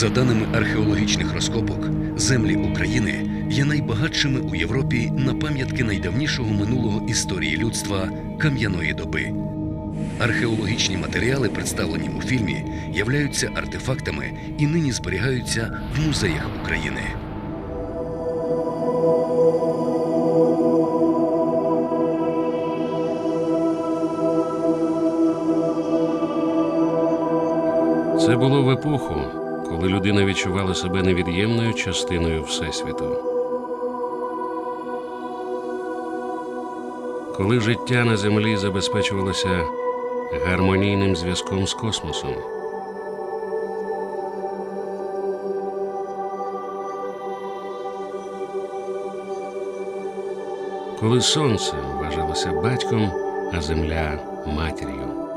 За даними археологічних розкопок, землі України є найбагатшими у Європі на пам'ятки найдавнішого минулого історії людства кам'яної доби. Археологічні матеріали, представлені у фільмі, являються артефактами і нині зберігаються в музеях України. Це було в епоху, коли людина відчувала себе невід'ємною частиною Всесвіту. Коли життя на землі забезпечувалося гармонійним зв'язком з космосом. Коли сонце вважалося батьком, а земля матір'ю.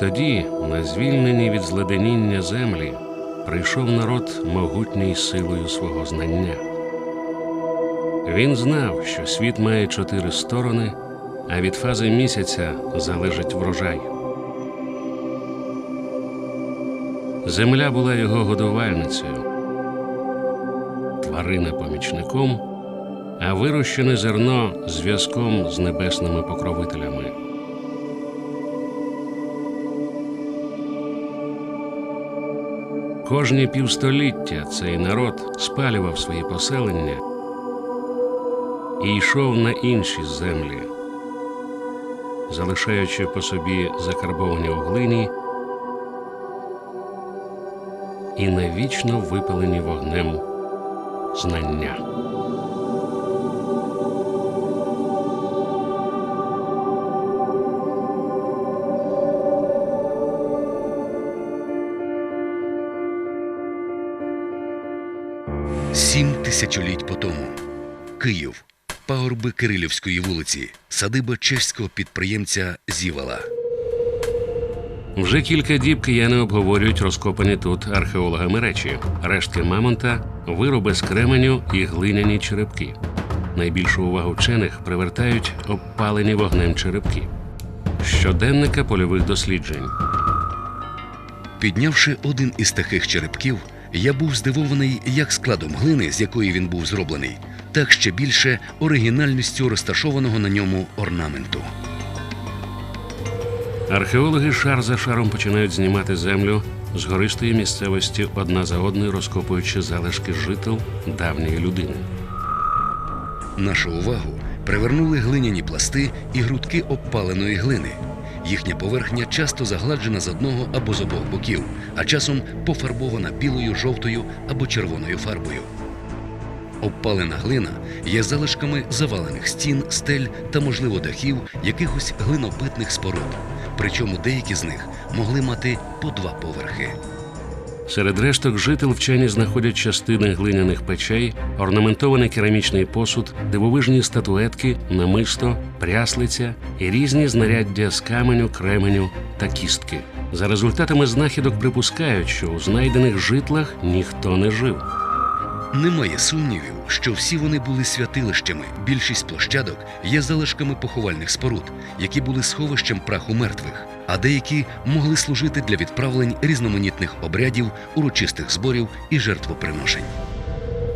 Тоді, на звільненій від зледеніння землі, прийшов народ могутній силою свого знання. Він знав, що світ має чотири сторони, а від фази місяця залежить врожай. Земля була його годувальницею, тварина помічником, а вирощене зерно зв'язком з небесними покровителями. Кожні півстоліття цей народ спалював свої поселення і йшов на інші землі, залишаючи по собі закарбовані у глині і навічно випалені вогнем знання. Тисячоліть по тому. Київ. Пагорби Кирилівської вулиці. Садиба чеського підприємця Зівала. Вже кілька діб кияни обговорюють розкопані тут археологами речі, рештки мамонта, вироби з кременю і глиняні черепки. Найбільшу увагу вчених привертають обпалені вогнем черепки. Щоденника польових досліджень. Піднявши один із таких черепків, я був здивований як складом глини, з якої він був зроблений, так ще більше оригінальністю розташованого на ньому орнаменту. Археологи шар за шаром починають знімати землю з гористої місцевості одна за одною, розкопуючи залишки жител давньої людини. Нашу увагу привернули глиняні пласти і грудки обпаленої глини. Їхня поверхня часто загладжена з одного або з обох боків, а часом пофарбована білою, жовтою або червоною фарбою. Обпалена глина є залишками завалених стін, стель та, можливо, дахів якихось глинопитних споруд. Причому деякі з них могли мати по два поверхи. Серед решток жител вчені знаходять частини глиняних печей, орнаментований керамічний посуд, дивовижні статуетки, намисто, пряслиця і різні знаряддя з каменю, кременю та кістки. За результатами знахідок припускають, що у знайдених житлах ніхто не жив. Немає сумнівів, що всі вони були святилищами. Більшість площадок є залишками поховальних споруд, які були сховищем праху мертвих, а деякі могли служити для відправлень різноманітних обрядів, урочистих зборів і жертвоприношень.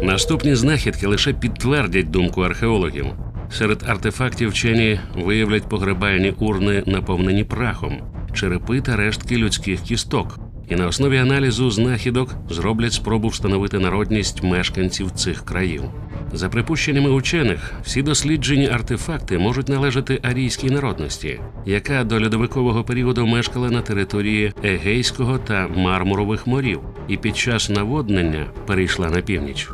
Наступні знахідки лише підтвердять думку археологів. Серед артефактів вчені виявлять погребальні урни, наповнені прахом, черепи та рештки людських кісток. І на основі аналізу знахідок зроблять спробу встановити народність мешканців цих країв. За припущеннями учених, всі досліджені артефакти можуть належати арійській народності, яка до льодовикового періоду мешкала на території Егейського та Мармурових морів, і під час наводнення перейшла на північ.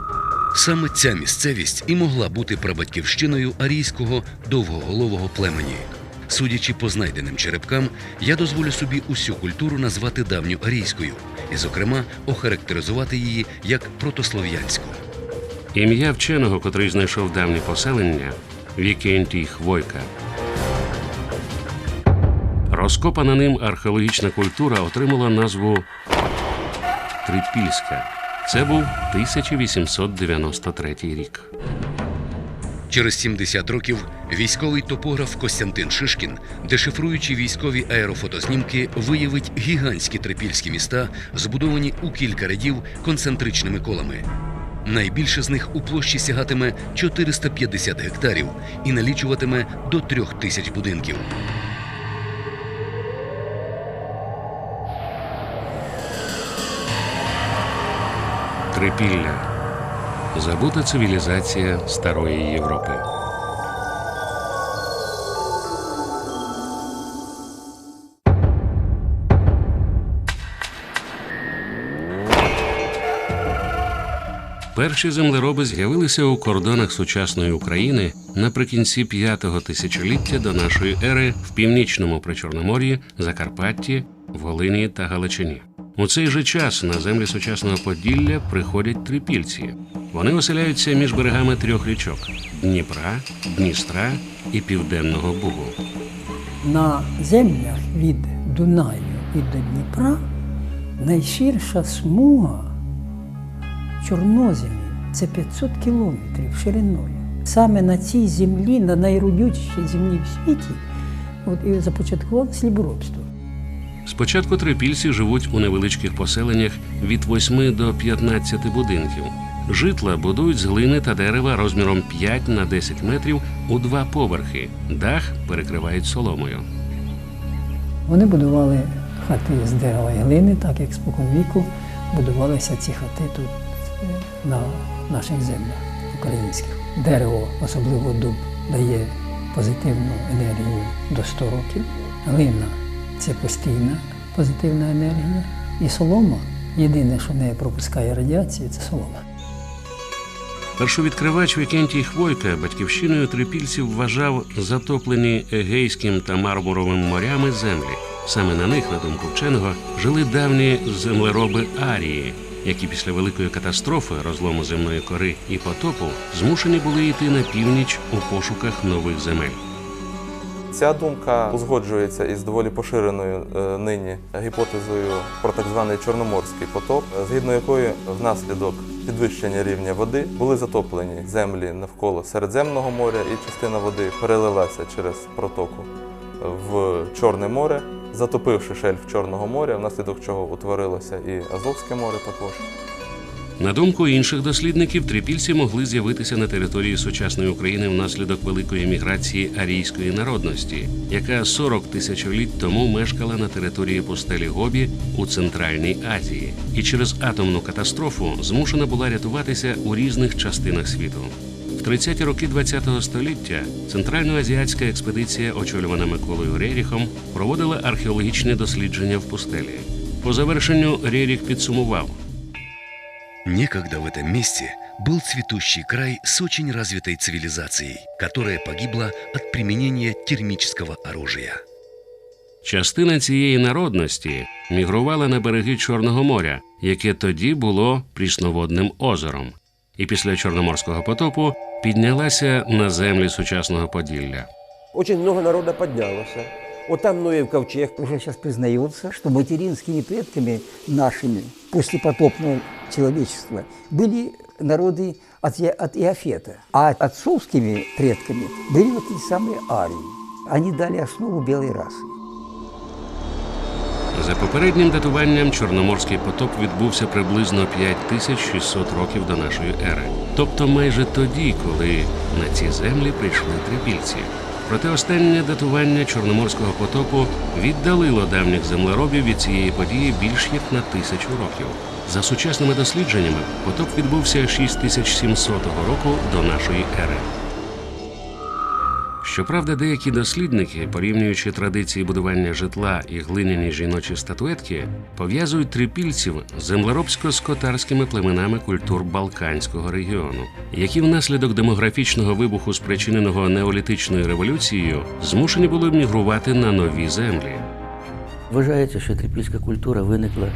Саме ця місцевість і могла бути прабатьківщиною арійського довгоголового племені. Судячи по знайденим черепкам, я дозволю собі усю культуру назвати давню арійською і, зокрема, охарактеризувати її як протослов'янську. Ім'я вченого, котрий знайшов давнє поселення Вікентій Хвойка. Розкопана ним археологічна культура отримала назву Трипільська. Це був 1893 рік. Через 70 років військовий топограф Костянтин Шишкін, дешифруючи військові аерофотознімки, виявить гігантські трипільські міста, збудовані у кілька рядів концентричними колами. Найбільше з них у площі сягатиме 450 гектарів і налічуватиме до трьох тисяч будинків. Трипілля забута цивілізація старої Європи. Перші землероби з'явилися у кордонах сучасної України наприкінці п'ятого тисячоліття до нашої ери в північному Причорномор'ї, Закарпатті, Волині та Галичині. У цей же час на землі сучасного Поділля приходять трипільці. Вони оселяються між берегами трьох річок: Дніпра, Дністра і Південного Бугу. На землях від Дунаю і до Дніпра найширша смуга чорноземів це 500 кілометрів шириною. Саме на цій землі, на найродючішій землі в світі, от і започаткували сліборобство. Спочатку трипільці живуть у невеличких поселеннях від 8 до 15 будинків. Житла будують з глини та дерева розміром 5 на 10 метрів у два поверхи. Дах перекривають соломою. Вони будували хати з дерева і глини, так як споконвіку будувалися ці хати тут е, на наших землях українських. Дерево, особливо дуб, дає позитивну енергію до 100 років. Глина це постійна позитивна енергія. І солома єдине, що не пропускає радіацію, це солома. Першовідкривач Вікентій Хвойка батьківщиною трипільців вважав затоплені Егейським та Мармуровим морями землі. Саме на них, на думку вченого, жили давні землероби Арії, які після великої катастрофи, розлому земної кори і потопу, змушені були йти на північ у пошуках нових земель. Ця думка узгоджується із доволі поширеною е, нині гіпотезою про так званий Чорноморський потоп, згідно якої внаслідок підвищення рівня води були затоплені землі навколо Середземного моря, і частина води перелилася через протоку в Чорне море, затопивши шельф Чорного моря, внаслідок чого утворилося і Азовське море також. На думку інших дослідників, трипільці могли з'явитися на території сучасної України внаслідок великої міграції арійської народності, яка 40 тисячоліть тому мешкала на території пустелі Гобі у Центральній Азії, і через атомну катастрофу змушена була рятуватися у різних частинах світу. В 30-ті роки ХХ століття центральноазіатська експедиція, очолювана Миколою Реріхом, проводила археологічні дослідження в пустелі. По завершенню Реріх підсумував. Некогда в этом месте был цветущий край с очень развитой цивилизацией, которая погибла от применения термического оружия. Частина цієї народності мігрувала на береги Чорного моря, яке тоді було прісноводним озером, і після Чорноморського потопу піднялася на землі сучасного Поділля. Очень много народа поднялось. Вот там Ноев ковчег. Уже сейчас признается, что материнскими предками нашими после потопного человечества были народы от, Я- от Иофета, а отцовскими предками были вот эти самые арии. Они дали основу белой расы. За попереднім датуванням Чорноморський потоп відбувся приблизно 5600 років до нашої ери, тобто майже тоді, коли на ці землі прийшли трипільці. Проте останнє датування Чорноморського потопу віддалило давніх землеробів від цієї події більш як на тисячу років. За сучасними дослідженнями, потоп відбувся 6700 року до нашої ери. Щоправда, деякі дослідники, порівнюючи традиції будування житла і глиняні жіночі статуетки, пов'язують трипільців з землеробсько-скотарськими племенами культур Балканського регіону, які внаслідок демографічного вибуху, спричиненого неолітичною революцією, змушені були мігрувати на нові землі. Вважається, що трипільська культура виникла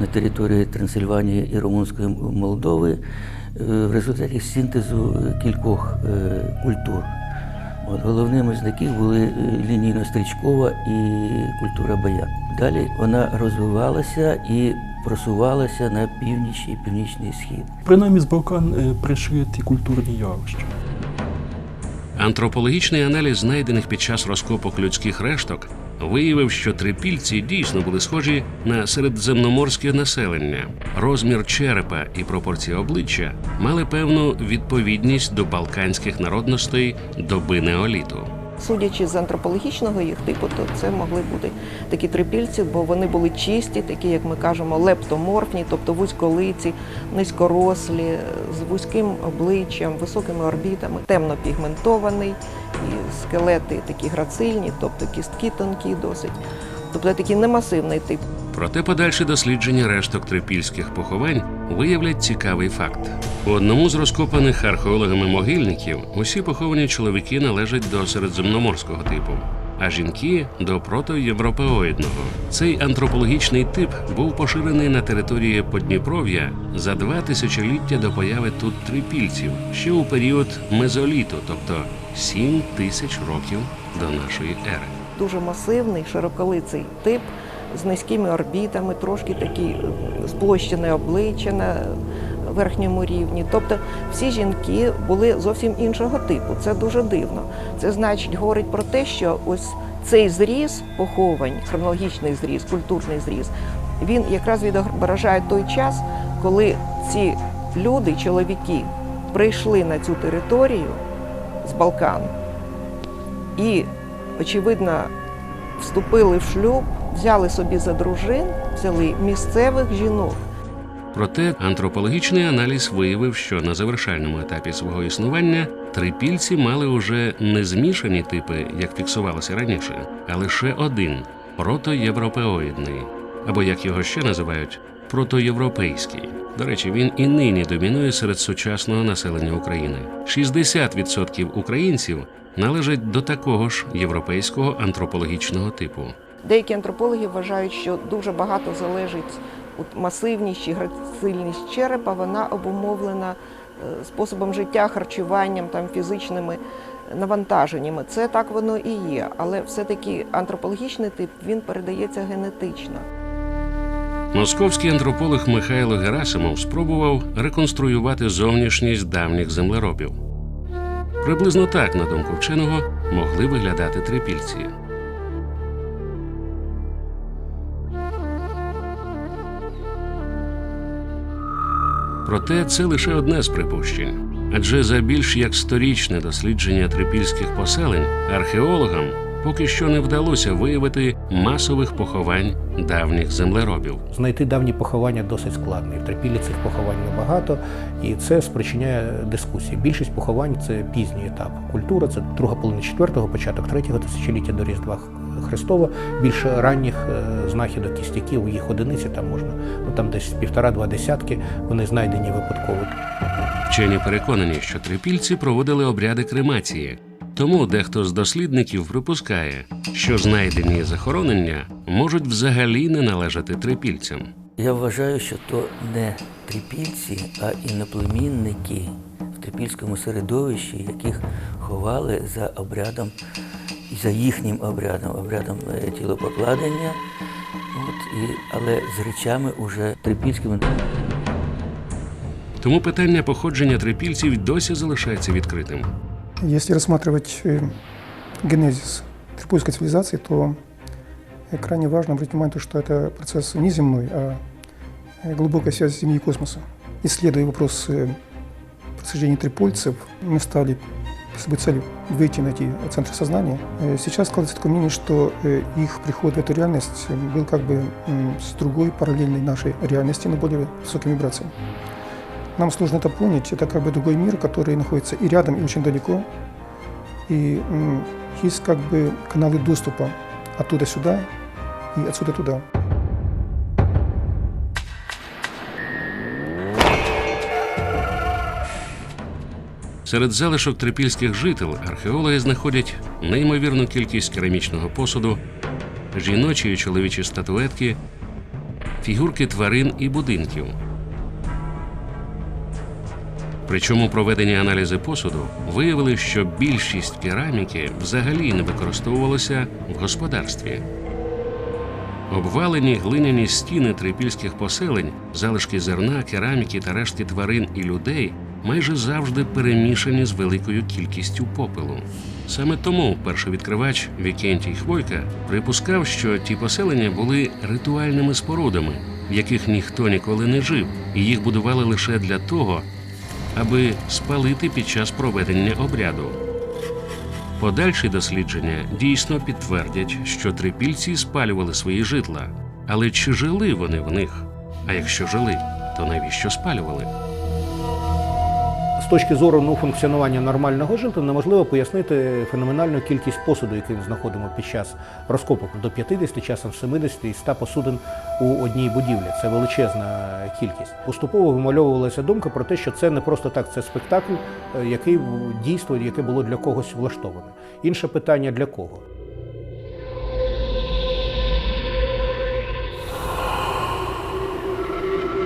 на території Трансильванії і Румунської Молдови е, в результаті синтезу кількох е, культур. От, головними з яких були е, лінійно-стрічкова і культура баян. Далі вона розвивалася і просувалася на північ і північний схід. Принаймні з Балкан е, прийшли ті культурні явища. Антропологічний аналіз знайдених під час розкопок людських решток виявив, що трипільці дійсно були схожі на середземноморське населення. Розмір черепа і пропорції обличчя мали певну відповідність до балканських народностей доби неоліту. Судячи з антропологічного їх типу, то це могли бути такі трипільці, бо вони були чисті, такі, як ми кажемо, лептоморфні, тобто вузьколиці, низькорослі, з вузьким обличчям, високими орбітами, темно пігментований, і скелети такі грацильні, тобто кістки тонкі досить. Тобто такий немасивний тип. Проте подальші дослідження решток трипільських поховань виявлять цікавий факт. У одному з розкопаних археологами могильників усі поховані чоловіки належать до середземноморського типу, а жінки до протоєвропеоїдного. Цей антропологічний тип був поширений на території Подніпров'я за два тисячоліття до появи тут трипільців ще у період мезоліту, тобто 7 тисяч років до нашої ери. Дуже масивний, широколиций тип з низькими орбітами, трошки такий е, сплощене обличчя на верхньому рівні. Тобто всі жінки були зовсім іншого типу. Це дуже дивно. Це значить, говорить про те, що ось цей зріз поховань, хронологічний зріз, культурний зріз, він якраз відображає той час, коли ці люди, чоловіки, прийшли на цю територію з Балкан і, очевидно, вступили в шлюб, взяли собі за дружин, взяли місцевих жінок. Проте антропологічний аналіз виявив, що на завершальному етапі свого існування трипільці мали уже не змішані типи, як фіксувалося раніше, а лише один протоєвропеоїдний, або як його ще називають, протоєвропейський. До речі, він і нині домінує серед сучасного населення України. 60% українців належать до такого ж європейського антропологічного типу. Деякі антропологи вважають, що дуже багато залежить масивність чи грацильність черепа, вона обумовлена е, способом життя, харчуванням, там, фізичними навантаженнями. Це так воно і є, але все-таки антропологічний тип він передається генетично. Московський антрополог Михайло Герасимов спробував реконструювати зовнішність давніх землеробів. Приблизно так, на думку вченого, могли виглядати трипільці. Проте це лише одне з припущень. Адже за більш як сторічне дослідження трипільських поселень археологам поки що не вдалося виявити масових поховань давніх землеробів. Знайти давні поховання досить складно. І в Трипіллі цих поховань небагато, і це спричиняє дискусії. Більшість поховань це пізній етап культури, це друга половина четвертого, початок третього тисячоліття до Різдва Христова. Більше ранніх е, знахідок кістяків, їх одиниці там можна, ну там десь півтора-два десятки, вони знайдені випадково. Вчені переконані, що трипільці проводили обряди кремації. Тому дехто з дослідників припускає, що знайдені захоронення можуть взагалі не належати трипільцям. Я вважаю, що то не трипільці, а іноплемінники в трипільському середовищі, яких ховали за обрядом, за їхнім обрядом, обрядом е, тілопокладення, от, і, але з речами уже трипільськими. Тому питання походження трипільців досі залишається відкритим. Если рассматривать э, генезис трипольской цивилизации, то э, крайне важно обратить внимание, то, что это процесс не земной, а э, глубокая связь Земли и космоса. Исследуя вопрос э, происхождения трипольцев, мы стали собой целью выйти на эти центры сознания. Сейчас складывается такое мнение, что их приход в эту реальность был как бы с другой параллельной нашей реальности, но более высокими вибрациями. Нам сложно это понять. Это как бы другой мир, который находится и рядом, и очень далеко. И м, есть как бы каналы доступа оттуда сюда и отсюда туда. Серед залишок трипільських жител археологи знаходять неймовірну кількість керамічного посуду, жіночі і чоловічі статуетки, фігурки тварин і будинків. Причому проведені аналізи посуду виявили, що більшість кераміки взагалі не використовувалося в господарстві. Обвалені глиняні стіни трипільських поселень, залишки зерна, кераміки та рештки тварин і людей майже завжди перемішані з великою кількістю попелу. Саме тому першовідкривач Вікентій Хвойка припускав, що ті поселення були ритуальними спорудами, в яких ніхто ніколи не жив, і їх будували лише для того, аби спалити під час проведення обряду. Подальші дослідження дійсно підтвердять, що трипільці спалювали свої житла. Але чи жили вони в них? А якщо жили, то навіщо спалювали? З точки зору ну, функціонування нормального житла неможливо пояснити феноменальну кількість посуду, який ми знаходимо під час розкопок до 50, часом 70 і 100 посудин у одній будівлі. Це величезна кількість. Поступово вимальовувалася думка про те, що це не просто так, це спектакль, е, який дійство, яке було для когось влаштоване. Інше питання для кого.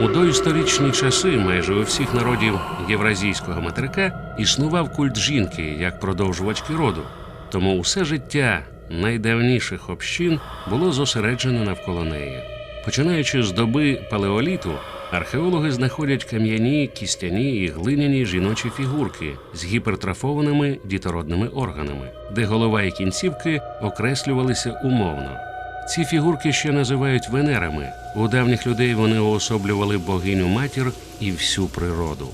У доісторичні часи майже у всіх народів євразійського материка існував культ жінки як продовжувачки роду. Тому усе життя найдавніших общин було зосереджено навколо неї. Починаючи з доби палеоліту, археологи знаходять кам'яні, кістяні і глиняні жіночі фігурки з гіпертрофованими дітородними органами, де голова і кінцівки окреслювалися умовно. Ці фігурки ще називають венерами. У давніх людей вони уособлювали богиню матір і всю природу.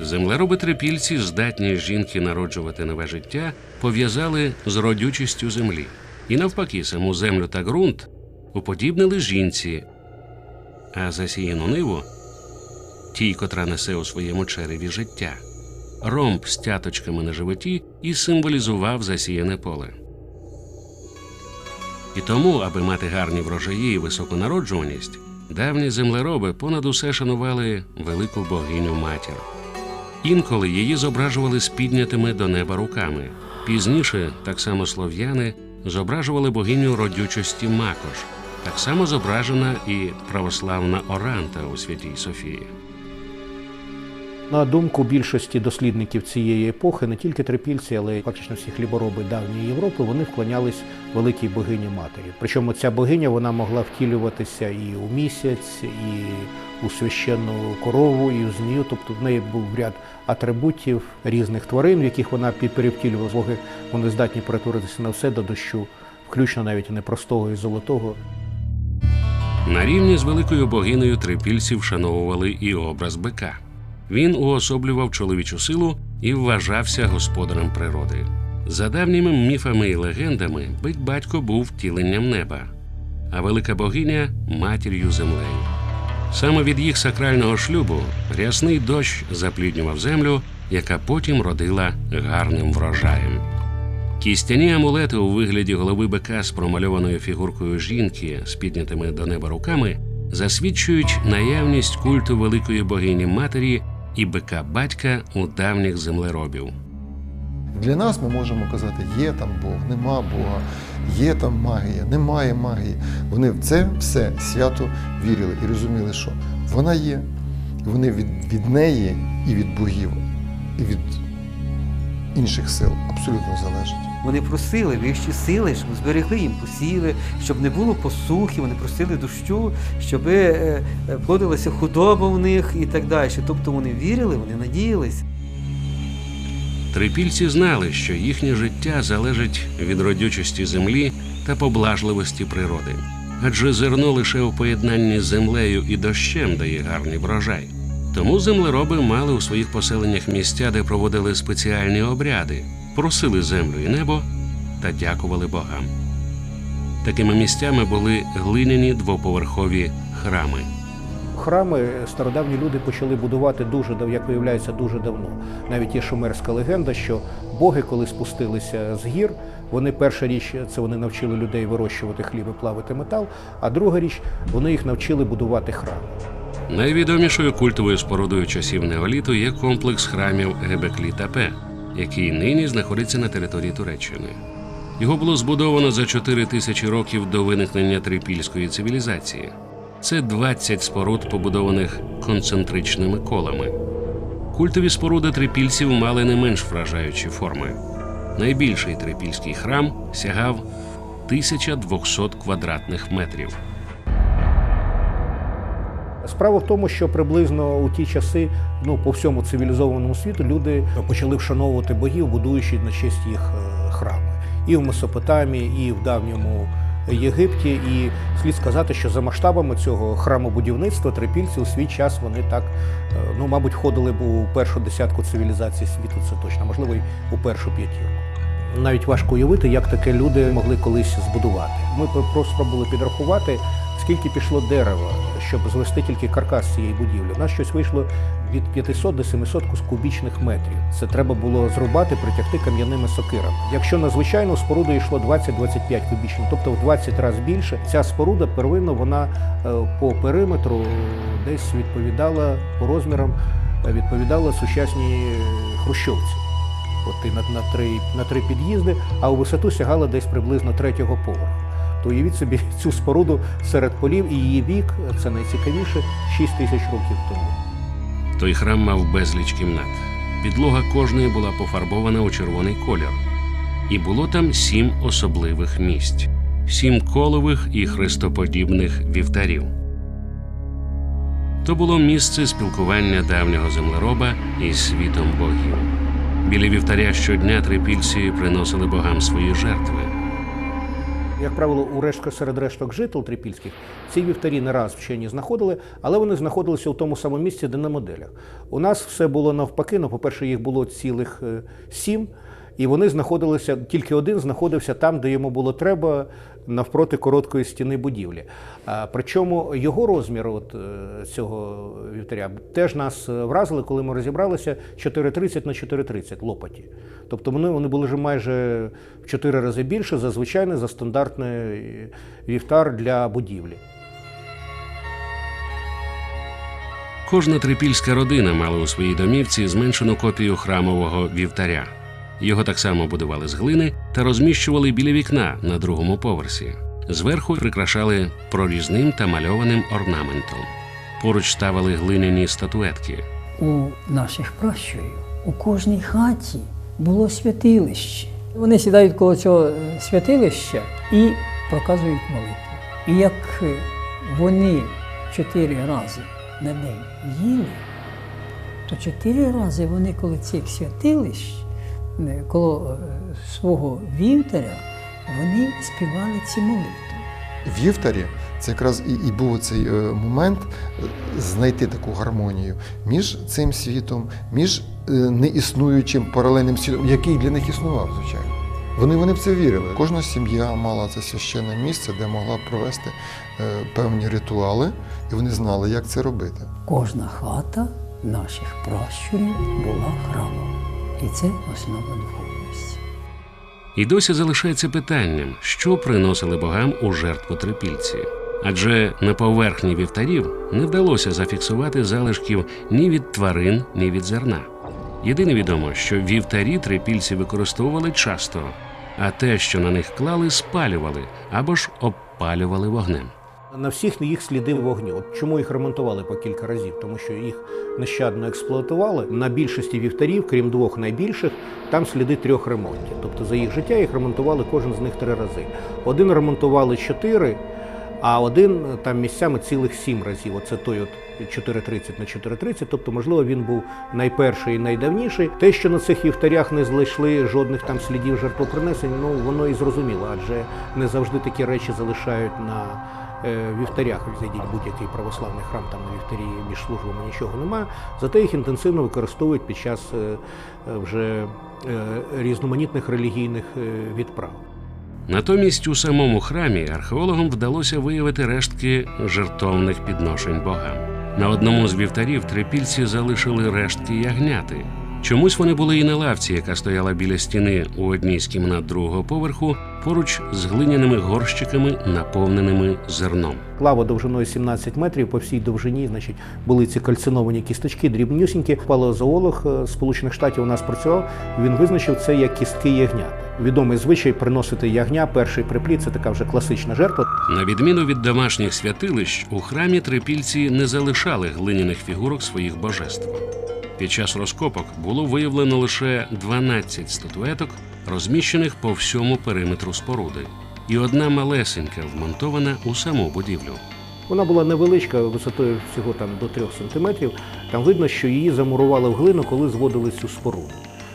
Землероби трипільці, здатні жінки народжувати нове життя, пов'язали з родючістю землі. І навпаки, саму землю та ґрунт уподібнили жінці, а засіяну ниву тій, котра несе у своєму череві життя. Ромб з тяточками на животі і символізував засіяне поле. І тому, аби мати гарні врожаї і високу народжуваність, давні землероби понад усе шанували велику богиню матір. Інколи її зображували з піднятими до неба руками. Пізніше, так само слов'яни, зображували богиню родючості Макош. Так само зображена і православна Оранта у Святій Софії. На думку більшості дослідників цієї епохи, не тільки трипільці, але й фактично всі хлібороби давньої Європи, вони вклонялись великій богині матері. Причому ця богиня вона могла втілюватися і у місяць, і у священну корову, і у змію. Тобто в неї був ряд атрибутів різних тварин, в яких вона перевтілювала боги. Вони здатні перетворитися на все до дощу, включно навіть непростого і золотого. На рівні з великою богинею трипільці вшановували і образ бика. Він уособлював чоловічу силу і вважався господарем природи. За давніми міфами і легендами, бик батько був втіленням неба, а велика богиня матір'ю землею. Саме від їх сакрального шлюбу рясний дощ запліднював землю, яка потім родила гарним врожаєм. Кістяні амулети у вигляді голови бика з промальованою фігуркою жінки з піднятими до неба руками засвідчують наявність культу великої богині матері і бика батька у давніх землеробів. Для нас ми можемо казати, є там Бог, нема Бога, є там магія, немає магії. Вони в це все свято вірили і розуміли, що вона є. І вони від, від неї і від богів, і від інших сил абсолютно залежать. Вони просили вищі сили, щоб зберегли їм посіви, щоб не було посухи, вони просили дощу, щоб е, е, плодилася худоба в них і так далі. Тобто вони вірили, вони надіялись. Трипільці знали, що їхнє життя залежить від родючості землі та поблажливості природи, адже зерно лише у поєднанні з землею і дощем дає гарний врожай. Тому землероби мали у своїх поселеннях місця, де проводили спеціальні обряди, просили землю і небо та дякували богам. Такими місцями були глиняні двоповерхові храми. Храми стародавні люди почали будувати дуже як виявляється, дуже давно. Навіть є шумерська легенда, що боги, коли спустилися з гір, вони перша річ це вони навчили людей вирощувати хліб і плавити метал. А друга річ вони їх навчили будувати храми. Найвідомішою культовою спорудою часів неоліту є комплекс храмів Гебеклі Тапе, який нині знаходиться на території Туреччини. Його було збудовано за 4 тисячі років до виникнення трипільської цивілізації. Це 20 споруд, побудованих концентричними колами. Культові споруди трипільців мали не менш вражаючі форми. Найбільший трипільський храм сягав 1200 квадратних метрів. Справа в тому, що приблизно у ті часи, ну по всьому цивілізованому світу, люди почали вшановувати богів, будуючи на честь їх е, храми і в Месопотамії, і в давньому Єгипті. І слід сказати, що за масштабами цього храмобудівництва трипільці у свій час вони так, е, ну мабуть, входили б у першу десятку цивілізацій світу. Це точно, можливо, й у першу п'ятірку. Навіть важко уявити, як таке люди могли колись збудувати. Ми просто спробували підрахувати, скільки пішло дерева, щоб звести тільки каркас цієї будівлі. У нас щось вийшло від 500 до 700 кубічних метрів. Це треба було зрубати, притягти кам'яними сокирами. Якщо на звичайну споруду йшло 20-25 кубічних, тобто в 20 разів більше, ця споруда первинно вона е, по периметру десь відповідала по розмірам, е, відповідала сучасній е, хрущовці. От і на, на, три, на три під'їзди, а у висоту сягала десь приблизно третього поверху. То уявіть собі цю споруду серед полів і її вік, це найцікавіше, 6 тисяч років тому. Той храм мав безліч кімнат. Підлога кожної була пофарбована у червоний колір. І було там сім особливих місць, сім колових і хрестоподібних вівтарів. То було місце спілкування давнього землероба із світом богів. Біля вівтаря щодня трипільці приносили богам свої жертви. Як правило, у решка серед решток жител трипільських ці вівтарі не раз вчені знаходили, але вони знаходилися у тому самому місці, де на моделях. У нас все було навпаки. Ну, по-перше, їх було цілих е, сім, і вони знаходилися, тільки один знаходився там, де йому було треба, навпроти короткої стіни будівлі. Причому його розмір от, е, цього вівтаря теж нас е, вразили, коли ми розібралися 4,30 на 4,30 лопаті. Тобто вони, вони були вже майже в 4 рази більше за звичайний, за стандартний вівтар для будівлі. Кожна трипільська родина мала у своїй домівці зменшену копію храмового вівтаря. Його так само будували з глини та розміщували біля вікна на другому поверсі. Зверху прикрашали прорізним та мальованим орнаментом. Поруч ставили глиняні статуетки. У наших пращурів у кожній хаті було святилище. Вони сідають коло цього е, святилища і проказують молитву. І як е, вони чотири рази на день їли, то чотири рази вони коло цих святилищ, коло е, свого вівтаря, вони співали ці молитви. Вівтарі це якраз і, і був цей е, момент е, знайти таку гармонію між цим світом, між е, неіснуючим паралельним світом, який для них існував, звичайно. Вони, вони в це вірили. Кожна сім'я мала це священне місце, де могла провести е, певні ритуали, і вони знали, як це робити. Кожна хата наших пращурів була храмом. І це основа духовності. І досі залишається питанням, що приносили богам у жертву трипільці. Адже на поверхні вівтарів не вдалося зафіксувати залишків ні від тварин, ні від зерна. Єдине відомо, що вівтарі трипільці використовували часто, а те, що на них клали, спалювали або ж обпалювали вогнем. На всіх їх сліди вогню. От чому їх ремонтували по кілька разів? Тому що їх нещадно експлуатували. На більшості вівтарів, крім двох найбільших, там сліди трьох ремонтів. Тобто за їх життя їх ремонтували кожен з них три рази. Один ремонтували чотири, а один е, там місцями цілих сім разів. Оце той от 4,30 на 4,30. Тобто, можливо, він був найперший і найдавніший. Те, що на цих вівтарях не знайшли жодних там слідів жертвопринесень, ну воно і зрозуміло, адже не завжди такі речі залишають на вівтарях. Зайдіть будь-який православний храм, там на вівтарі між службами нічого немає. Зате їх інтенсивно використовують під час е, е, вже е, різноманітних релігійних е, відправ. Натомість у самому храмі археологам вдалося виявити рештки жертовних підношень богам. На одному з вівтарів трипільці залишили рештки ягняти. Чомусь вони були і на лавці, яка стояла біля стіни у одній з кімнат другого поверху, поруч з глиняними горщиками, наповненими зерном. Лава довжиною 17 метрів по всій довжині, значить, були ці кальциновані кісточки, дрібнюсінькі. Палеозоолог е, Сполучених Штатів у нас працював. Він визначив це як кістки ягнят. Відомий звичай приносити ягня, перший приплід це така вже класична жертва. На відміну від домашніх святилищ, у храмі трипільці не залишали глиняних фігурок своїх божеств. Під час розкопок було виявлено лише 12 статуеток, розміщених по всьому периметру споруди, і одна малесенька вмонтована у саму будівлю. Вона була невеличка, висотою всього там до 3 сантиметрів. Там видно, що її замурували в глину, коли зводили цю споруду.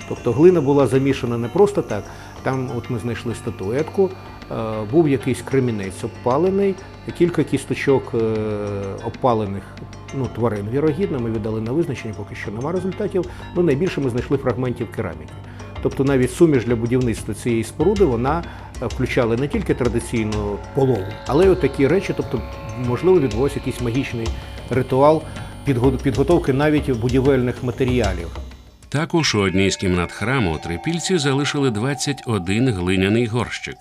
Тобто глина була замішана не просто так. Там, от ми знайшли статуетку, е, був якийсь кремінець обпалений, кілька кісточок е, обпалених ну, тварин. Вірогідно, ми віддали на визначення, поки що нема результатів. Ну, найбільше ми знайшли фрагментів кераміки. Тобто навіть суміш для будівництва цієї споруди вона е, включала не тільки традиційну полову, але й такі речі, тобто, можливо, відбувався якийсь магічний ритуал підготовки навіть будівельних матеріалів. Також у одній з кімнат храму трипільці залишили 21 глиняний горщик.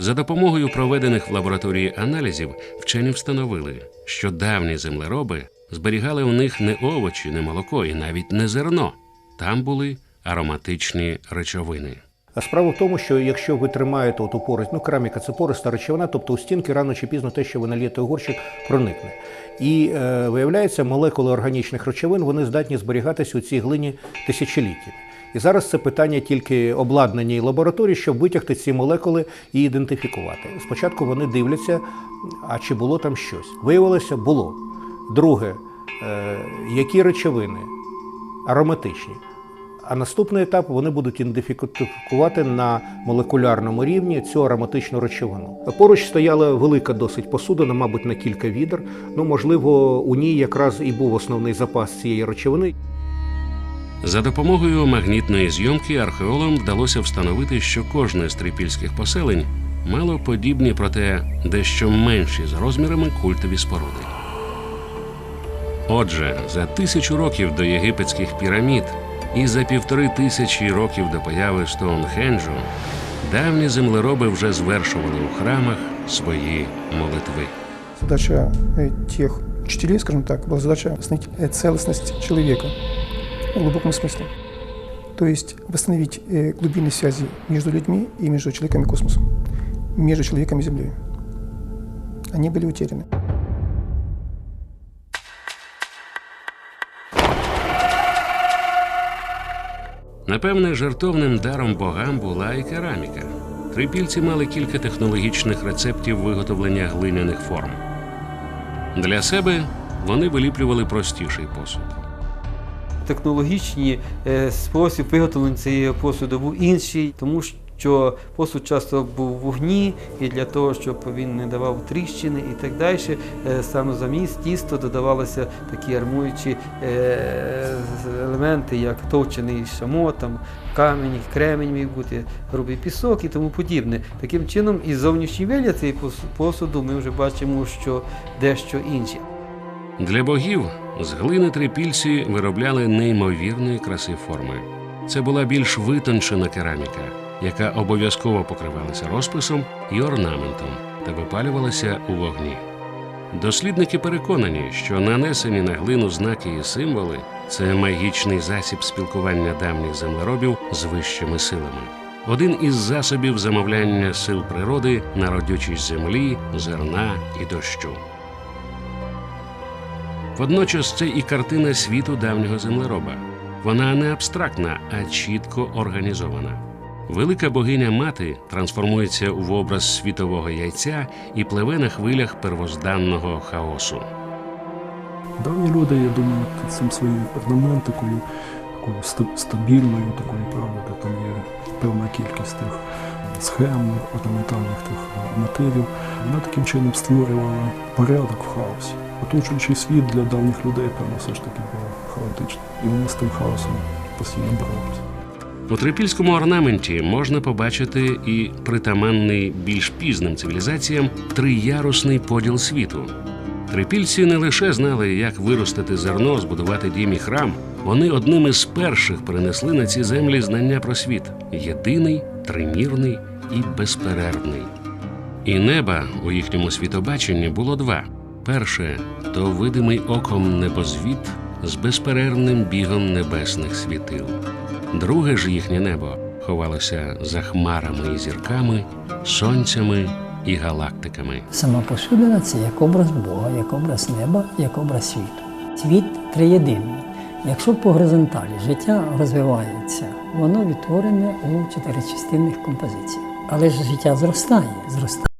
За допомогою проведених в лабораторії аналізів вчені встановили, що давні землероби зберігали у них не овочі, не молоко і навіть не зерно. Там були ароматичні речовини. А справа в тому, що якщо ви тримаєте оту пористь, ну кераміка це пориста речовина, тобто у стінки рано чи пізно те, що ви налієте у горщик, проникне. І е, виявляється, молекули органічних речовин вони здатні зберігатися у цій глині тисячоліттями. І зараз це питання тільки обладнання і лабораторії, щоб витягти ці молекули і ідентифікувати. Спочатку вони дивляться, а чи було там щось. Виявилося, було. Друге, е, які речовини ароматичні. А наступний етап вони будуть ідентифікувати на молекулярному рівні цю ароматичну речовину. Поруч стояла велика досить посудина, мабуть, на кілька відер. Ну, можливо, у ній якраз і був основний запас цієї речовини. За допомогою магнітної зйомки археологам вдалося встановити, що кожне з трипільських поселень мало подібні, проте дещо менші за розмірами культові споруди. Отже, за тисячу років до єгипетських пірамід і за півтори тисячі років до появи Стоунхенджу давні землероби вже звершували у храмах свої молитви. Задача э, тех учителей, скажем так, была задача восстановить э, целостность человека в глубоком смысле. То есть восстановить э, глубинные связи между людьми и между человеком и космосом, между человеком и Землей. Они были утеряны. Напевне, жертовним даром богам була і кераміка. Трипільці мали кілька технологічних рецептів виготовлення глиняних форм. Для себе вони виліплювали простіший посуд. технологічний е, спосіб виготовлення цієї посуду був інший, тому що посуд часто був в вогні, і для того, щоб він не давав тріщини і так далі, е, саме замість тісто додавалися такі армуючі е, елементи, як товчений шамот, там, камінь, кремінь міг бути, грубий пісок і тому подібне. Таким чином, і зовнішній вигляд цієї пос- посуду ми вже бачимо, що дещо інше. Для богів з глини трипільці виробляли неймовірної краси форми. Це була більш витончена кераміка, яка обов'язково покривалася розписом і орнаментом та випалювалася у вогні. Дослідники переконані, що нанесені на глину знаки і символи це магічний засіб спілкування давніх землеробів з вищими силами. Один із засобів замовляння сил природи на родючість землі, зерна і дощу. Водночас це і картина світу давнього землероба. Вона не абстрактна, а чітко організована. Велика богиня мати трансформується в образ світового яйця і пливе на хвилях первозданного хаосу. Давні люди, я думаю, цим своєю орнаментикою, такою стабільною, такою, правда, там є певна кількість тих схем, орнаментальних тих мотивів, вона таким чином створювала порядок в хаосі. Оточуючий світ для давніх людей, певно, все ж таки був хаотичний. І вони з тим хаосом постійно боролися. У трипільському орнаменті можна побачити і притаманний більш пізним цивілізаціям триярусний поділ світу. Трипільці не лише знали, як виростити зерно, збудувати дім і храм, вони одним із перших принесли на ці землі знання про світ єдиний, тримірний і безперервний. І неба у їхньому світобаченні було два: перше то видимий оком небозвіт з безперервним бігом небесних світил. Друге ж їхнє небо ховалося за хмарами і зірками, сонцями і галактиками. Сама посудина це як образ Бога, як образ неба, як образ світу. Світ триєдиний. Якщо по горизонталі життя розвивається, воно відтворене у чотиричастинних композиціях. Але ж життя зростає, зростає.